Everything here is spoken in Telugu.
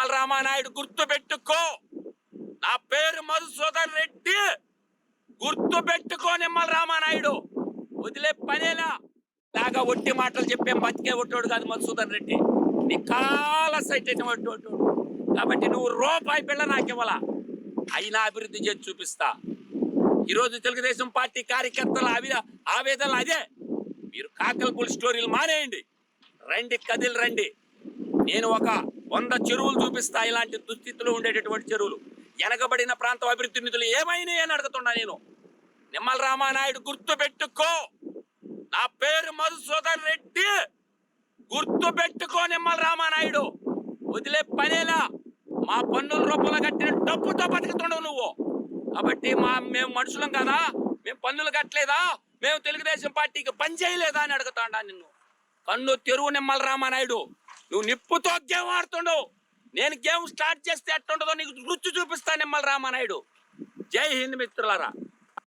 నిమ్మల రామానాయుడు గుర్తు పెట్టుకో నా పేరు మధుసూదన్ రెడ్డి. గుర్తు పెట్టుకో నిమ్మల రామానాయుడు వదిలే పనేలా. లాగా ఒట్టి మాటలు చెప్పే బతికే ఒట్టోడు కాదు మధుసూదన్ రెడ్డి. నీ కాల సైట్ అయిన ఒట్టోడు. కాబట్టి నువ్వు రూపాయి పిల్ల నాకు ఇవ్వాల అయినా అభివృద్ధి చేసి చూపిస్తా. ఈరోజు తెలుగుదేశం పార్టీ కార్యకర్తల ఆవిడ ఆవేదనలు అదే. మీరు కాకలపూడి స్టోరీలు మానేయండి. రండి కదిలి రండి. నేను ఒక వంద చెరువులు చూపిస్తా ఇలాంటి దుస్థితిలో ఉండేటటువంటి చెరువులు. వెనకబడిన ప్రాంతం అభివృద్ధి నిధులు ఏమైనాయి అని అడుగుతున్నా నేను. నిమ్మల రామానాయుడు గుర్తు పెట్టుకో. నా పేరు మధుసూదన్ రెడ్డి. గుర్తు పెట్టుకో నిమ్మల రామానాయుడు. వదిలే పనేలా. మా పన్నుల రూపంలో కట్టిన డబ్బుతో బతుకుతుండవు నువ్వు. కాబట్టి మా మేము మనుషులం కదా? మేము పన్నులు కట్టలేదా? మేము తెలుగుదేశం పార్టీకి పని చేయలేదా అని అడుగుతాడా నిన్ను. కన్ను తెరువు నిమ్మల రామానాయుడు. నువ్వు నిప్పుతో గేమ్ ఆడుతుండవు. నేను గేమ్ స్టార్ట్ చేస్తే ఎట్టుండదో నీకు రుచి చూపిస్తా నిమ్మల రామానాయుడు. జై హింద్ మిత్రులారా.